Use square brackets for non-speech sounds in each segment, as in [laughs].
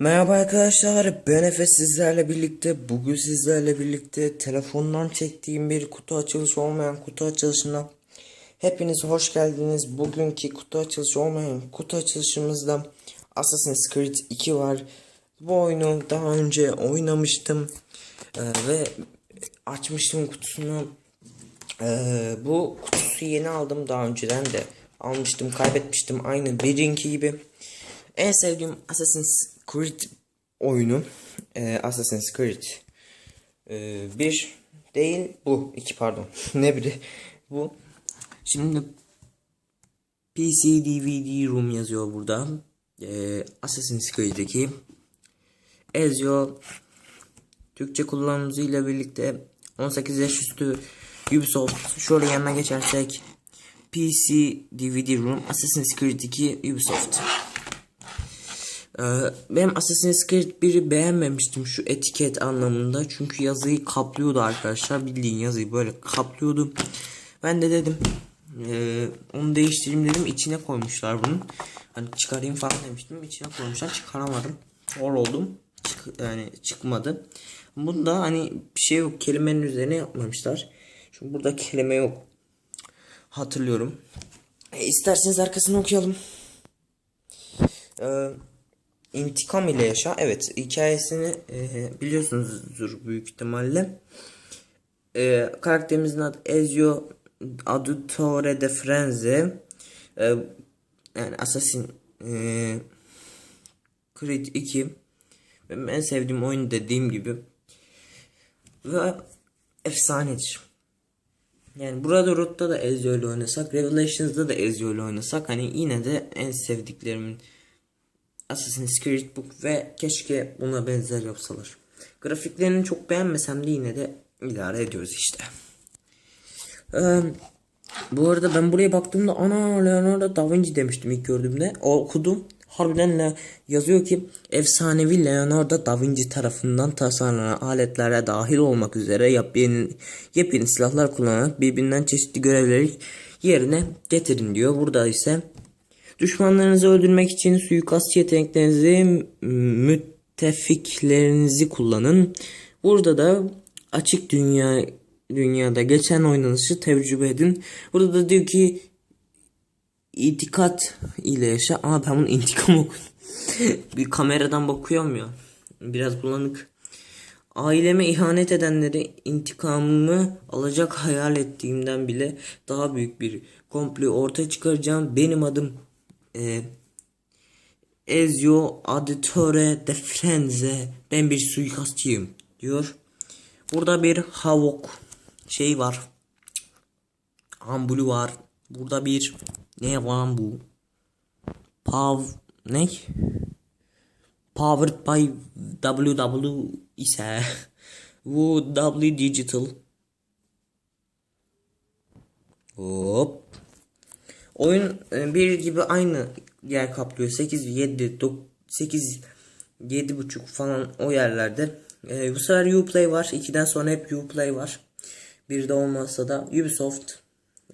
Merhaba arkadaşlar, ben Efe sizlerle birlikte, bugün sizlerle birlikte telefondan çektiğim bir kutu açılışı olmayan kutu açılışına hepiniz hoş geldiniz. Bugünkü kutu açılışı olmayan kutu açılışımızda Assassin's Creed 2 var. Bu oyunu daha önce oynamıştım Ee, ve açmıştım kutusunu. Ee, bu kutusu yeni aldım daha önceden de almıştım kaybetmiştim aynı birinki gibi. En sevdiğim Assassin's Creed oyunu e, Assassin's Creed e, bir değil bu iki pardon [laughs] ne biri bu. Şimdi PC DVD Room yazıyor burada. E, Assassin's Creed'deki Ezio Türkçe kullanımıyla birlikte 18 yaş üstü Ubisoft şöyle yanına geçersek PC DVD Room Assassin's Creed 2 Ubisoft ben Assassin's Creed 1'i beğenmemiştim şu etiket anlamında. Çünkü yazıyı kaplıyordu arkadaşlar. Bildiğin yazıyı böyle kaplıyordu. Ben de dedim ee, onu değiştireyim dedim. İçine koymuşlar bunu. Hani çıkarayım falan demiştim. İçine koymuşlar. Çıkaramadım. Zor oldum. Çık, yani çıkmadı. Bunda hani bir şey yok. Kelimenin üzerine yapmamışlar. Çünkü burada kelime yok. Hatırlıyorum. E, isterseniz arkasını okuyalım. Ee, İntikam ile yaşa. Evet hikayesini e, biliyorsunuzdur büyük ihtimalle. E, karakterimizin adı Ezio Auditore de Frenze. E, yani Assassin e, Creed 2. Benim en sevdiğim oyun dediğim gibi. Ve efsanedir. Yani burada Root'ta da Ezio ile oynasak, Revelations'da da Ezio ile oynasak hani yine de en sevdiklerimin Assassin's Creed Book ve keşke buna benzer yapsalar. Grafiklerini çok beğenmesem de yine de idare ediyoruz işte. Ee, bu arada ben buraya baktığımda ana Leonardo da Vinci demiştim ilk gördüğümde. O okudum. Harbiden yazıyor ki efsanevi Leonardo da Vinci tarafından tasarlanan aletlere dahil olmak üzere yepyeni, yepyeni silahlar kullanarak birbirinden çeşitli görevleri yerine getirin diyor. Burada ise Düşmanlarınızı öldürmek için suikast yeteneklerinizi müttefiklerinizi kullanın. Burada da açık dünya dünyada geçen oynanışı tecrübe edin. Burada da diyor ki itikat ile yaşa. Ama ben bunu intikam okudum. [laughs] bir kameradan bakıyorum ya. Biraz bulanık. Aileme ihanet edenleri intikamımı alacak hayal ettiğimden bile daha büyük bir komplo ortaya çıkaracağım. Benim adım e, Ezio Auditore de Frenze ben bir suikastçıyım diyor. Burada bir havok şey var. Ambulü var. Burada bir ne var bu? Pav ne? Powered by WW ise [laughs] bu W Digital. Hop. Oyun e, bir gibi aynı yer kaplıyor. 8 7 9 8 7 buçuk falan o yerlerde. Ee, bu sefer Uplay var. 2'den sonra hep Uplay var. Bir de olmazsa da Ubisoft.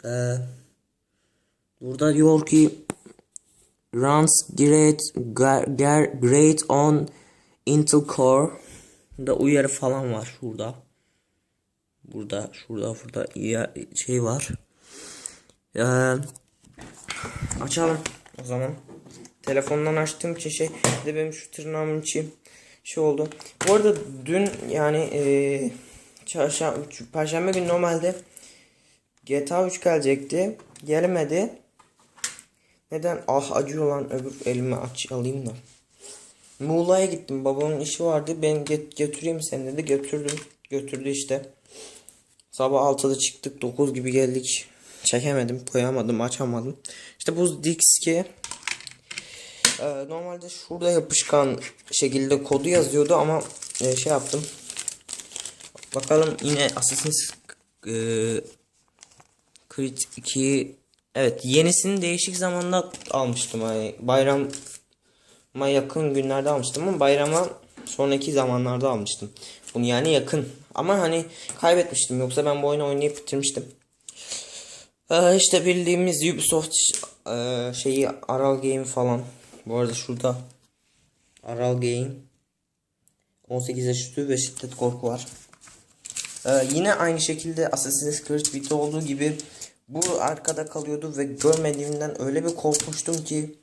Ee, burada diyor ki runs great great on Intel Core da uyarı falan var şurada. Burada şurada burada şey var. Ee, Açalım o zaman. Telefondan açtığım için şey de benim şu tırnağımın içi şey oldu. Bu arada dün yani ee, çarşamba, perşembe günü normalde GTA 3 gelecekti. Gelmedi. Neden? Ah acıyor lan öbür elimi aç alayım da. Muğla'ya gittim. Babamın işi vardı. Ben get götüreyim seni dedi. Götürdüm. Götürdü işte. Sabah 6'da çıktık. 9 gibi geldik çekemedim, koyamadım, açamadım. İşte bu diski e, normalde şurada yapışkan şekilde kodu yazıyordu ama e, şey yaptım. Bakalım yine Assassin's e, Creed 2 Evet yenisini değişik zamanda almıştım. Yani bayrama yakın günlerde almıştım ama bayrama sonraki zamanlarda almıştım. Bunu yani yakın. Ama hani kaybetmiştim. Yoksa ben bu oyunu oynayıp bitirmiştim. Ee, işte bildiğimiz Ubisoft e, şeyi Aral Game falan. Bu arada şurada Aral Game 18 yaş üstü ve şiddet korku var. Ee, yine aynı şekilde Assassin's Creed Vita olduğu gibi bu arkada kalıyordu ve görmediğimden öyle bir korkmuştum ki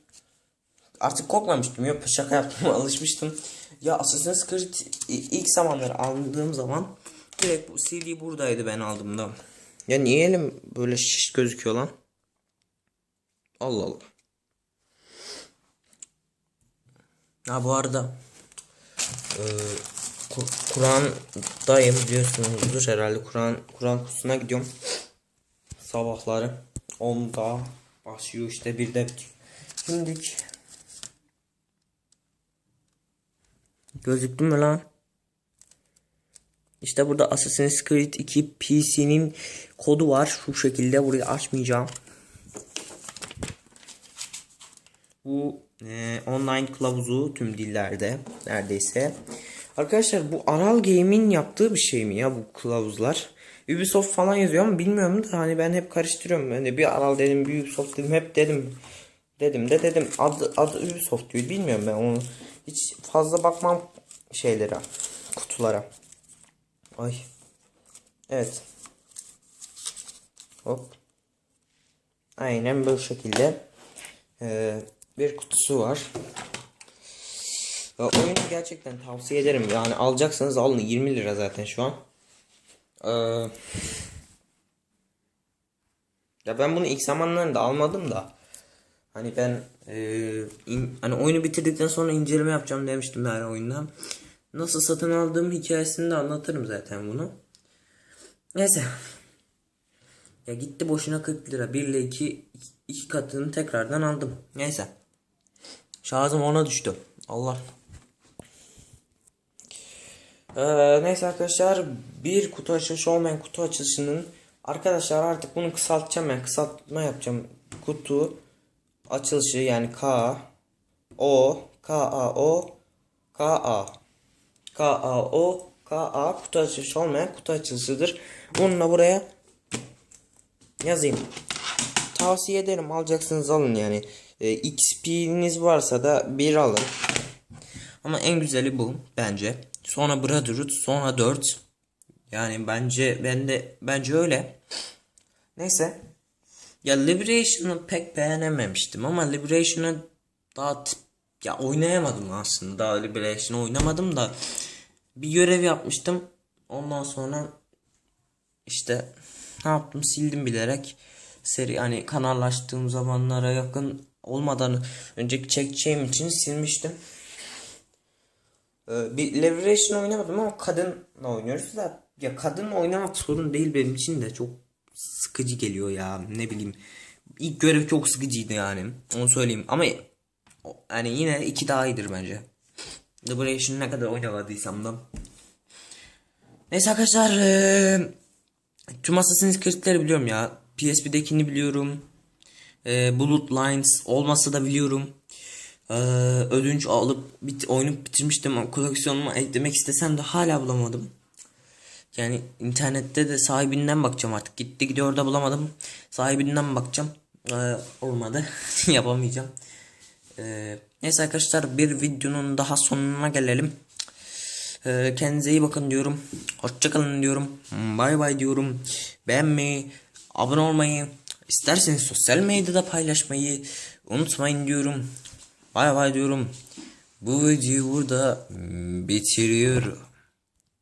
artık korkmamıştım ya şaka yaptım [laughs] alışmıştım. Ya Assassin's Creed ilk zamanları aldığım zaman direkt bu CD buradaydı ben aldığımda. Ya niye elim böyle şiş gözüküyor lan? Allah Allah. Ha bu arada Kur- Kur'an'dayım biliyorsunuzdur herhalde Kur'an Kur'an kursuna gidiyorum. Sabahları 10'da başlıyor işte bir de bitiyor. Şimdilik Gözüktü mü lan? İşte burada Assassin's Creed 2 PC'nin kodu var. Şu şekilde burayı açmayacağım. Bu e, online kılavuzu tüm dillerde neredeyse. Arkadaşlar bu Aral Game'in yaptığı bir şey mi ya bu kılavuzlar? Ubisoft falan yazıyor ama bilmiyorum da hani ben hep karıştırıyorum. De bir Aral dedim bir Ubisoft dedim hep dedim. Dedim de dedim adı, adı Ubisoft diyor bilmiyorum ben onu. Hiç fazla bakmam şeylere kutulara. Ay. Evet. Hop. Aynen bu şekilde. Ee, bir kutusu var. Ya, oyunu gerçekten tavsiye ederim. Yani alacaksanız alın. 20 lira zaten şu an. Ee, ya ben bunu ilk zamanlarında almadım da. Hani ben eee, in- hani oyunu bitirdikten sonra inceleme yapacağım demiştim her oyundan. Nasıl satın aldığım hikayesini de anlatırım zaten bunu. Neyse. Ya gitti boşuna 40 lira. 1 ile 2 iki katını tekrardan aldım. Neyse. Şarjım ona düştü. Allah. Ee, neyse arkadaşlar bir kutu açılışı olmayan kutu açılışının arkadaşlar artık bunu kısaltacağım ben kısaltma yapacağım kutu açılışı yani K O K A O K A K A O K A kutu açılışı olmayan kutu açılışıdır. Bununla buraya yazayım. Tavsiye ederim alacaksınız alın yani. E, XP'niz varsa da bir alın. Ama en güzeli bu bence. Sonra Brotherhood, sonra 4. Yani bence ben de bence öyle. Neyse. Ya Liberation'ı pek beğenememiştim ama Liberation'ı daha ya oynayamadım aslında. Daha Liberation'ı oynamadım da bir görev yapmıştım. Ondan sonra işte ne yaptım sildim bilerek. Seri hani kanallaştığım zamanlara yakın olmadan önceki çekeceğim için silmiştim. Ee, bir Liberation oynamadım ama kadınla oynuyoruz da ya kadınla oynamak sorun değil benim için de çok sıkıcı geliyor ya ne bileyim ilk görev çok sıkıcıydı yani onu söyleyeyim ama yani yine iki daha iyidir bence Liberation ne kadar oynamadıysam da neyse arkadaşlar eee, tüm Assassin's Creed'leri biliyorum ya PSP'dekini biliyorum eee Bullet Lines olmasa da biliyorum ee, ödünç alıp bit oyunu bitirmiştim koleksiyonuma eklemek istesem de hala bulamadım. Yani internette de sahibinden bakacağım artık. Gitti gidiyor da bulamadım. Sahibinden bakacağım. Ee, olmadı. [laughs] Yapamayacağım. Ee, neyse arkadaşlar bir videonun daha sonuna gelelim. Ee, kendinize iyi bakın diyorum. Hoşçakalın diyorum. Bay bay diyorum. Beğenmeyi, abone olmayı, isterseniz sosyal medyada paylaşmayı unutmayın diyorum. Bay bay diyorum. Bu videoyu burada bitiriyorum.